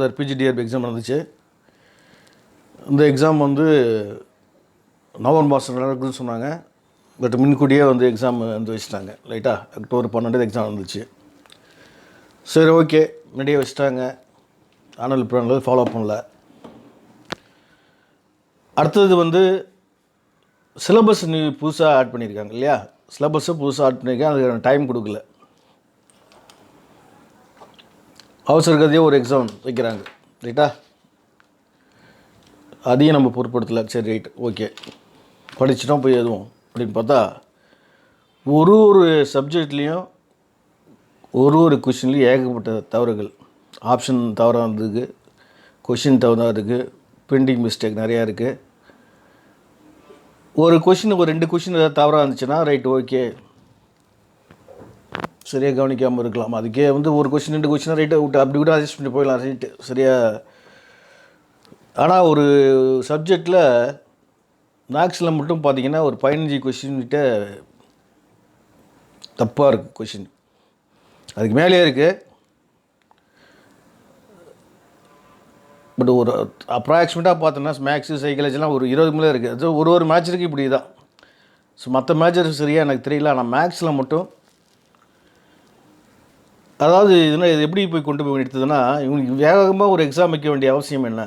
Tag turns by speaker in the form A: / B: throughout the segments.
A: PGTRB exam நடந்துச்சு. இந்த exam வந்து நவம்பர் மாதம் நடக்குதுன்னு சொன்னாங்க. பட் முன்கூட்டியே வந்து எக்ஸாம் வந்து வச்சுட்டாங்க. லைட்டாக அக்டோபர் பன்னெண்டு எக்ஸாம் வந்துச்சு சரி ஓகே முன்னாடியே வச்சுட்டாங்க. ஆனால் இப்போ ஃபாலோ பண்ணல. அடுத்தது வந்து சிலபஸ் நீ புதுசாக ஆட் பண்ணியிருக்காங்க இல்லையா? சிலபஸை புதுசாக ஆட் பண்ணியிருக்கேன் அதுக்கு டைம் கொடுக்கல. அவசரகதையே ஒரு எக்ஸாம் வைக்கிறாங்க. ரைட்டா அதையும் நம்ம பொருட்படுத்தலை. சரி ரைட் ஓகே படிச்சுட்டோம் போய் எதுவும் அப்படின்னு பார்த்தா ஒரு ஒரு சப்ஜெக்ட்லேயும் ஒரு ஒரு கொஷின்லேயும் ஏகப்பட்ட தவறுகள். ஆப்ஷன் தவறாக இருந்ததுக்கு கொஷின் தவறாக இருக்குது பிரிண்டிங் மிஸ்டேக் நிறையா இருக்குது ஒரு கொஷின் ஒரு ரெண்டு கொஷின் ஏதாவது தவறாக இருந்துச்சுன்னா ரைட் ஓகே சரியாக கவனிக்காமல் இருக்கலாம். அதுக்கே வந்து ஒரு கொஷின் ரெண்டு கொஷின் ரைட்டை விட்டு அப்படி கூட அட்ஜஸ்ட் பண்ணி போயிடலாம் ரைட்டு சரியாக ஆனால் ஒரு சப்ஜெக்டில் மேக்ஸில் மட்டும் பார்த்தீங்கன்னா ஒரு பதினஞ்சு கொஷின்கிட்ட தப்பாக இருக்குது கொஷின் அதுக்கு மேலேயே இருக்குது பட் ஒரு அப்ராக்சிமேட்டாக பார்த்தோன்னா மேக்ஸு சைக்காலஜிலாம் ஒரு இருபது மேலே இருக்குது அது ஒரு ஒரு மேட்சுக்கு இப்படி தான் ஸோ மற்ற மேட்சர் சரியாக எனக்கு தெரியல. ஆனால் மேக்ஸில் மட்டும் அதாவது இதுனா இது எப்படி போய் கொண்டு போய் எடுத்ததுன்னா இவங்களுக்கு வேகமாக ஒரு எக்ஸாம் வைக்க வேண்டிய அவசியம் என்ன?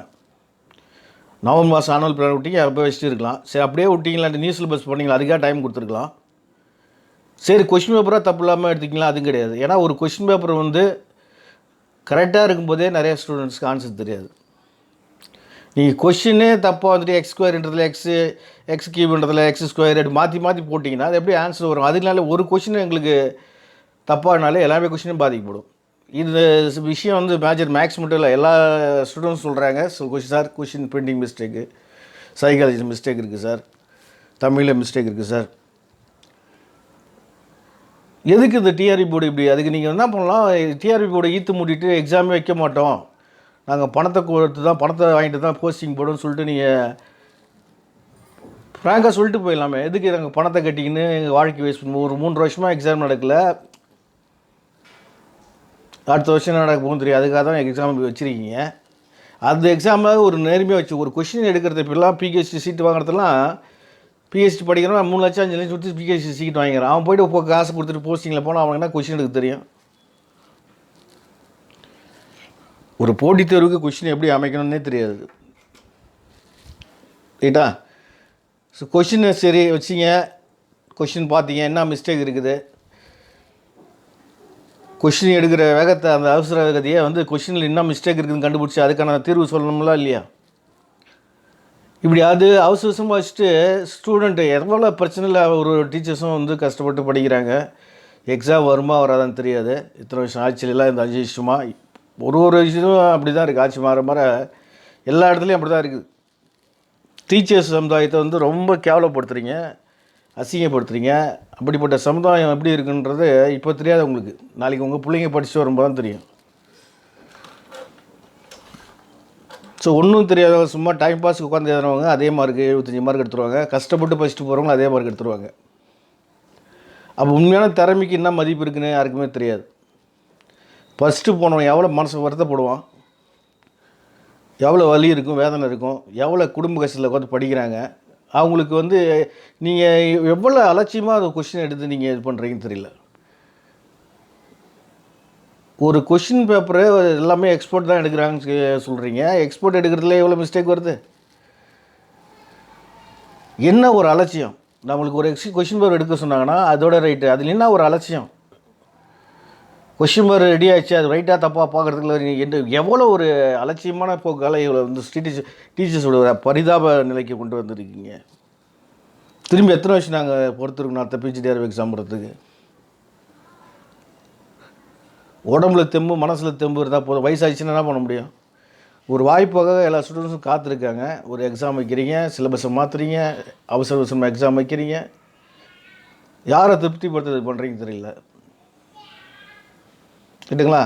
A: நவம்பர் மாதம் ஆனுவல் பிளான் விட்டீங்க அப்போ வச்சுட்டு இருக்கலாம். சரி அப்படியே விட்டிங்களா நியூ சிலபஸ் பண்ணிங்களா அதுக்காக டைம் கொடுத்துருக்கலாம். சரி கொஷின் பேப்பராக தப்பு இல்லாமல் எடுத்துக்கலாம் அதுவும் கிடையாது. ஏன்னா ஒரு கொஷின் பேப்பர் வந்து கரெக்டாக இருக்கும்போதே நிறைய ஸ்டூடெண்ட்ஸ்க்கு ஆன்சர் தெரியாது. நீங்கள் கொஷினே தப்பாக வந்துட்டு எக்ஸ் ஸ்கொயர்ன்றதில் எக்ஸு எக்ஸ் கியூப்ன்றதில் எக்ஸ் ஸ்கொயர் மாற்றி மாற்றி போட்டிங்கன்னா அது எப்படி ஆன்சர் வரும்? அதனால ஒரு கொஷின் எங்களுக்கு தப்பானாலே எல்லாமே கொஷினும் பாதிக்கப்படும். இது விஷயம் வந்து மேஜர் மேக்ஸ் மட்டும் இல்லை எல்லா ஸ்டூடெண்ட்ஸ் சொல்கிறாங்க so question sir question printing mistake psychology mistake இருக்குது சார் தமிழில் மிஸ்டேக் இருக்குது சார் எதுக்கு இந்த டிஆர்பி போர்டு இப்படி? அதுக்கு நீங்கள் என்ன பண்ணலாம்? டிஆர்பி போர்டை ஈத்து மூடிட்டு எக்ஸாமே வைக்க மாட்டோம். நாங்கள் பணத்தை கொடுத்து தான் பணத்தை வாங்கிட்டு தான் போஸ்டிங் போடுன்னு சொல்லிட்டு நீங்கள் ஃப்ராங்காக சொல்லிட்டு போயிடலாமே. எதுக்கு நாங்கள் பணத்தை கட்டிக்கின்னு எங்கள் வாழ்க்கை வேஸ்ட் பண்ணுவோம் ஒரு மூன்று வருஷமாக எக்ஸாம் நடக்கல. அடுத்த வருஷம் என்ன நடக்க போகும் தெரியும் அதுக்காக தான் எக்ஸாம் வச்சுருக்கீங்க. அந்த எக்ஸாமில் ஒரு நேர்மையாக வச்சு ஒரு கொஷின் எடுக்கிறது இப்போலாம் பிஹெச்டி சீட்டு வாங்குறதுலாம் பிஹெச்டி படிக்கிறவன் மூணு லட்சம் அஞ்சு லட்சம் கொடுத்து பிஹெச்டி சீட் வாங்கிக்கிறான். அவன் போய்ட்டு இப்போ காசு கொடுத்துட்டு போஸ்டிங்கில் போனால் அவனுக்கு என்ன கொஷின் எடுக்க தெரியும்? ஒரு போட்டித் தேர்வுக்கு கொஷின் எப்படி அமைக்கணும்னே தெரியாது. ரைட்டா? ஸோ கொஷினை சரி வச்சிங்க. கொஷின் பார்த்தீங்க. என்ன மிஸ்டேக் இருக்குது? கொஷின் எடுக்கிற வேகத்தை அந்த அவசர வேகத்தையே வந்து கொஷினில் என்ன மிஸ்டேக் இருக்குதுன்னு கண்டுபிடிச்சி அதுக்கான தீர்வு சொல்லணும்ல இல்லையா? இப்படி அது அவசர அவசரமாக வச்சுட்டு ஸ்டூடெண்ட்டு எவ்வளோ பிரச்சனையில் ஒரு டீச்சர்ஸும் வந்து கஷ்டப்பட்டு படிக்கிறாங்க? எக்ஸாம் வருமா வராதான்னு தெரியாது. இத்தனை வருஷம் ஆட்சியிலலாம் இந்த அஞ்சு வருஷமாக ஒரு ஒரு விஷயமும் அப்படி தான் இருக்குது ஆட்சி மாற மாற எல்லா இடத்துலையும் அப்படி தான் இருக்குது. டீச்சர்ஸ் சமுதாயத்தை வந்து ரொம்ப கேவலப்படுத்துகிறீங்க அசிங்கப்படுத்துறீங்க. அப்படிப்பட்ட சமுதாயம் எப்படி இருக்குன்றது இப்போ தெரியாது உங்களுக்கு. நாளைக்கு உங்கள் பிள்ளைங்க படிச்சுட்டு வரும்போது தான் தெரியும். ஸோ ஒன்றும் தெரியாதவங்க சும்மா டைம் பாஸ்க்கு உட்காந்து எழுதுறவங்க அதே மார்க்கு எழுபத்தஞ்சி மார்க் எடுத்துருவாங்க. கஷ்டப்பட்டு படிச்சுட்டு போகிறவங்க அதே மார்க் எடுத்துருவாங்க. அப்போ உண்மையான திறமைக்கு என்ன மதிப்பு இருக்குன்னு யாருக்குமே தெரியாது. ஃபஸ்ட்டு போனவன் எவ்வளோ மனசு வருத்தப்படுவான். எவ்வளோ வலி இருக்கும் வேதனை இருக்கும். எவ்வளோ குடும்ப கஷ்டத்தில் உட்காந்து படிக்கிறாங்க. அவங்களுக்கு வந்து நீங்கள் எவ்வளோ அலட்சியமாக அந்த கொஷின் எடுத்து நீங்கள் இது பண்ணுறீங்கன்னு தெரியல. ஒரு கொஷின் பேப்பரு எல்லாமே எக்ஸ்போர்ட் தான் எடுக்கிறாங்கன்னு சொல்கிறீங்க எக்ஸ்போர்ட் எடுக்கிறதுல எவ்வளோ மிஸ்டேக் வருது? என்ன ஒரு அலட்சியம்? நம்மளுக்கு ஒரு எக்ஸ் கொஷின் பேப்பர் எடுக்க சொன்னாங்கன்னா அதோட ரைட்டு அதில் என்ன ஒரு அலட்சியம்? கொஷின் பேர் ரெடி ஆச்சு அது ரைட்டாக தப்பாக பார்க்குறதுக்குள்ள என்று எவ்வளோ ஒரு அலட்சியமான போக்கால் இவ்வளோ வந்து டீச்சர்ஸ் டீச்சர்ஸோட பரிதாப நிலைக்கு கொண்டு வந்திருக்கீங்க. திரும்பி எத்தனை வருஷம் நாங்கள் பொறுத்திருக்கணும் அடுத்த பிஜிடிஆர் எக்ஸாம் போகிறதுக்கு உடம்புல தெம்பு மனசில் தெம்பு இருந்தால் போதும். வயசாகிடுச்சுன்னா என்ன பண்ண முடியும்? ஒரு வாய்ப்பாக எல்லா ஸ்டூடெண்ட்ஸும் காத்திருக்காங்க. ஒரு எக்ஸாம் வைக்கிறீங்க சிலபஸை மாற்றுறீங்க அவசர அவசரமாக எக்ஸாம் வைக்கிறீங்க. யாரை திருப்திப்படுத்துறது பண்ணுறீங்க தெரியல. கேட்டுங்களா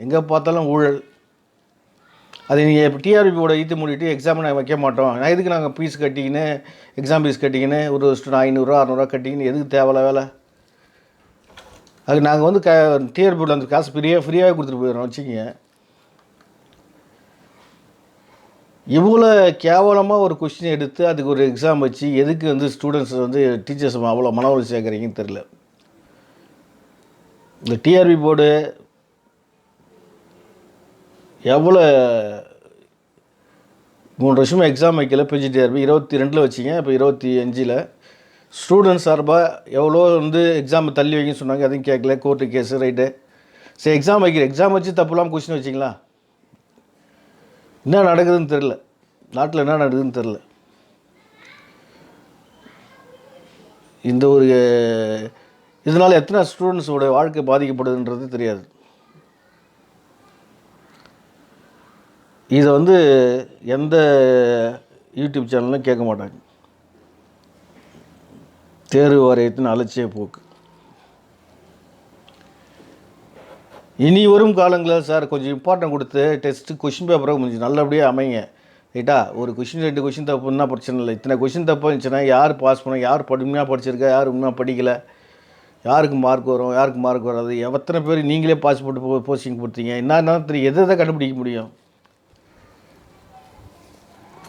A: எங்கே பார்த்தாலும் ஊழல். அது நீங்கள் டிஆர்பியோட ஈத்து மூடிட்டு எக்ஸாம் நாங்கள் வைக்க மாட்டோம். நான் எதுக்கு நாங்கள் ஃபீஸ் கட்டிக்கின்னு எக்ஸாம் ஃபீஸ் கட்டிக்கின்னு ஒரு ஐநூறுரூவா அறநூறுவா கட்டிக்கின்னு எதுக்கு தேவையில்ல வேலை? அதுக்கு நாங்கள் வந்து க டிஆர்பியோட அந்த காசு ஃப்ரீயாக ஃப்ரீயாகவே கொடுத்துட்டு போயிடுறோம் வச்சுக்கிங்க. இவ்வளோ கேவலமாக ஒரு கொஷின் எடுத்து அதுக்கு ஒரு எக்ஸாம் வச்சு எதுக்கு வந்து ஸ்டூடெண்ட்ஸ் வந்து டீச்சர்ஸ் அவ்வளோ மனவளி சேர்க்குறீங்கன்னு தெரில இந்த டிஆர்பி போர்டு எவ்வளோ மூணு வருஷமாக எக்ஸாம் வைக்கல பிஜிடிஆர்பி இருபத்தி ரெண்டில் வச்சிங்க இப்போ இருபத்தி அஞ்சில். ஸ்டூடெண்ட்ஸ் சார்பாக எவ்வளோ வந்து எக்ஸாம் தள்ளி வைங்கன்னு சொன்னாங்க அதையும் கேட்கல கோர்ட்டு கேஸு ரைட்டு சரி எக்ஸாம் வைக்கிற எக்ஸாம் வச்சு தப்பு இல்லாமல் கொஸ்டின் வச்சிங்களா? என்ன நடக்குதுன்னு தெரில நாட்டில் என்ன நடக்குதுன்னு தெரில இந்த ஒரு இதனால் எத்தனை ஸ்டூடெண்ட்ஸோட வாழ்க்கை பாதிக்கப்படுதுன்றது தெரியாது. இதை வந்து எந்த யூடியூப் சேனலும் கேட்க மாட்டாங்க. தேர்வு வாரியத்தின் அலட்சிய போக்கு. இனி வரும் காலங்களில் சார் கொஞ்சம் இம்பார்ட்டன்ட் கொடுத்து டெஸ்ட்டு கொஷின் பேப்பரை கொஞ்சம் நல்லபடியாக அமைங்க. ரைட்டா ஒரு கொஷின் ரெண்டு கொஷின் தப்புன்னா பிரச்சனை இல்லை. இத்தனை கொஷின் தப்பு இருந்துச்சுன்னா யார் பாஸ் பண்ண யார் படி படிச்சிருக்கா? யார் உண்மையாக படிக்கலை? யாருக்கு மார்க் வரும்? யாருக்கு மார்க் வராது? எத்தனை பேர் நீங்களே பாஸ் போட்டு போ போஸ்டிங் கொடுத்தீங்க என்ன தெரியும். எதை எதை கண்டுபிடிக்க முடியும்?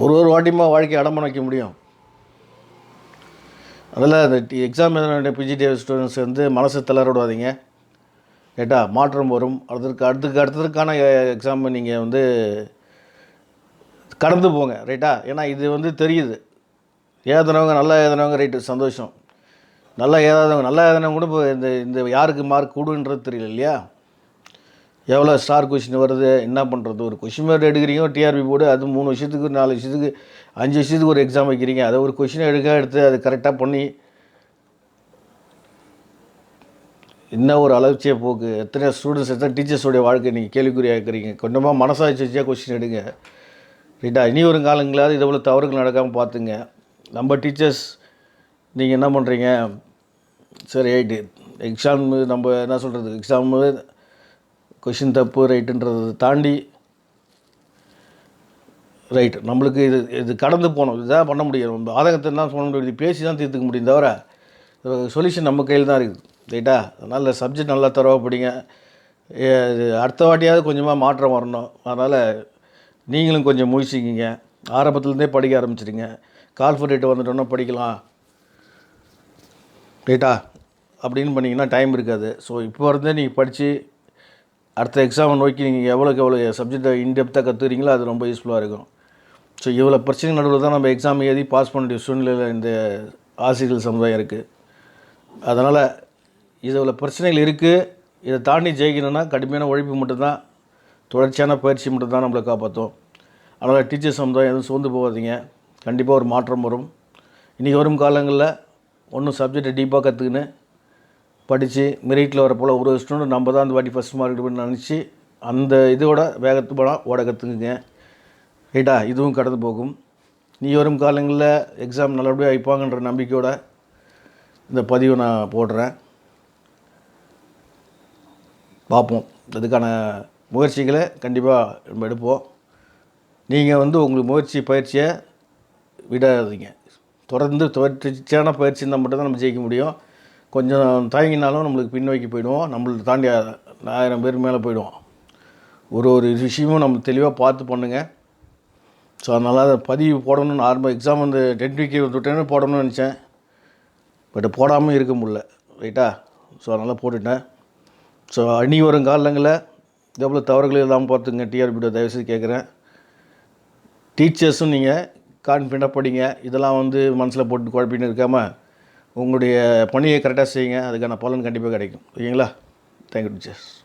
A: ஒரு ஒரு வாட்டியுமா வாழ்க்கை அடம்பம் வைக்க முடியும். அதனால் அந்த டி எக்ஸாம் எழுதின பிஜிடிஎஃப் ஸ்டூடெண்ட்ஸ் வந்து மனசு தளர விடாதீங்க கேட்டா மாற்றம் வரும். அதற்கு அடுத்துக்கு அடுத்ததுக்கான எக்ஸாம் நீங்கள் வந்து கடந்து போங்க. ரைட்டா ஏன்னா இது வந்து தெரியுது. ஏதுனவங்க நல்லா ஏதுனவங்க ரைட்டு சந்தோஷம். நல்லா ஏதாதவங்க நல்லா ஏதுனவங்க கூட இப்போ இந்த இந்த யாருக்கு மார்க் கூடுன்றது தெரியல இல்லையா? எவ்வளோ ஸ்டார் கொஷின் வருது என்ன பண்ணுறது ஒரு கொஷின் மாதிரி எடுக்கிறீங்க டிஆர்பி போர்டு அது மூணு வருஷத்துக்கு நாலு வருஷத்துக்கு அஞ்சு வருஷத்துக்கு ஒரு எக்ஸாம் வைக்கிறீங்க. அதை ஒரு கொஷினை எடுக்க எடுத்து அது கரெக்டாக பண்ணி என்ன ஒரு அலட்சிய போக்கு? எத்தனை ஸ்டூடெண்ட்ஸ் எத்தனை டீச்சர்ஸோடைய வாழ்க்கை நீங்கள் கேள்விக்குறியாக இருக்கிறீங்க? கொஞ்சமாக மனசாட்சி வச்சா கொஷின் எடுங்க. ரைட்டா இனி ஒரு காலங்களாவது இதை போல் தவறுகள் நடக்காமல் பார்த்துங்க. நம்ம டீச்சர்ஸ் நீங்கள் என்ன பண்ணுறீங்க சரி ரைட்டு எக்ஸாம் நம்ம என்ன சொல்கிறது எக்ஸாமு கொஷின் தப்பு ரைட்டுன்றதை தாண்டி ரைட் நம்மளுக்கு இது இது கடந்து போகணும். இதுதான் பண்ண முடியும். நம்ம ஆதங்கத்தை தான் சொல்ல முடியும். இது பேசி தான் தீர்த்துக்க முடியும் தவிர சொல்யூஷன் நம்ம கையில் தான் இருக்குது. ரைட்டா அதனால் சப்ஜெக்ட் நல்லா தரவா படிங்க. ஏ, அடுத்த வாட்டியாவது கொஞ்சமாக மாற்றம் வரணும். அதனால் நீங்களும் கொஞ்சம் முயற்சிக்கிங்க. ஆரம்பத்துலேருந்தே படிக்க ஆரம்பிச்சிடுங்க. கால்ஃபரேட் வந்துட்டோன்னா படிக்கலாம். ரைட்டா அப்படின்னு பண்ணிங்கன்னா டைம் இருக்காது. ஸோ இப்போ இருந்தே நீங்கள் படித்து அடுத்த எக்ஸாமை நோக்கி நீங்கள் எவ்வளோக்கு எவ்வளோ சப்ஜெக்டை இன்டெப்த்தாக கற்றுக்கிறீங்களோ அது ரொம்ப யூஸ்ஃபுல்லாக இருக்கும். ஸோ இவ்வளோ பிரச்சனை நடுவில் தான் நம்ம எக்ஸாம் எழுதி பாஸ் பண்ண வேண்டிய சூழ்நிலையில் இந்த ஆசிரியர்கள் சமுதாயம் இருக்குது அதனால் இதில் பிரச்சனைகள் இருக்குது இதை தாண்டி ஜெயிக்கணும்னா கடுமையான உழைப்பு மட்டும்தான் தொடர்ச்சியான பயிற்சி மட்டும்தான் நம்மளை காப்பாற்றும் அதனால் டீச்சர் சமுதாயம் எதுவும் சோர்ந்து போகாதீங்க. கண்டிப்பாக ஒரு மாற்றம் வரும். இன்றைக்கி வரும் காலங்களில் ஒன்றும் சப்ஜெக்டை டீப்பாக கற்றுக்கின்னு படித்து மெரிட்டில் வர போல் ஒரு ஸ்டூடெண்ட் நம்ம தான் அந்த வாட்டி ஃபஸ்ட் மார்க் எடுப்போம்னு நினச்சி அந்த இதோட வேகத்து போனால் ஓட கற்றுக்குங்க ரைட்டா இதுவும் கடந்து போகும். நீ வரும் காலங்களில் எக்ஸாம் நல்லபடியாக வைப்பாங்கன்ற நம்பிக்கையோட இந்த பதிவை நான் போடுறேன். பார்ப்போம். அதுக்கான முயற்சிகளை கண்டிப்பாக நம்ம எடுப்போம். நீங்கள் வந்து உங்களுக்கு முயற்சி பயிற்சியை விடாதீங்க. தொடர்ந்து தொடர்ச்சியான பயிற்சி இருந்தால் மட்டும்தான் நம்ம ஜெயிக்க முடியும். கொஞ்சம் தயங்கினாலும் நம்மளுக்கு பின்னோக்கி போயிடுவோம். நம்மளுக்கு தாண்டி ஆயிரம் பேர் மேலே போயிடுவோம். ஒரு ஒரு விஷயமும் நம்ம தெளிவாக பார்த்து பண்ணுங்கள் ஸோ அதனால் அதை பதிவு போடணும்னு ஆரம்ப எக்ஸாம் வந்து டென் வீக்கு விட்டுட்டேன்னு போடணும்னு நினச்சேன். பட் போடாமல் இருக்க முடியல. ரைட்டா ஸோ அதனால் போட்டுட்டேன். ஸோ அணி வரும் காலங்களில் எவ்வளோ தவறுகள் இல்லாமல் பார்த்துங்க டிஆர்பியோட தயவுசெய்து கேட்குறேன். டீச்சர்ஸும் நீங்கள் கான்ஃபிடண்ட்டாக படிங்க. இதெல்லாம் வந்து மனசில் போட்டு குழப்பின்னு இருக்காமல் உங்களுடைய பணியை கரெக்டாக செய்யுங்க. அதுக்கான பலன் கண்டிப்பாக கிடைக்கும். ஓகேங்களா? Thank you teachers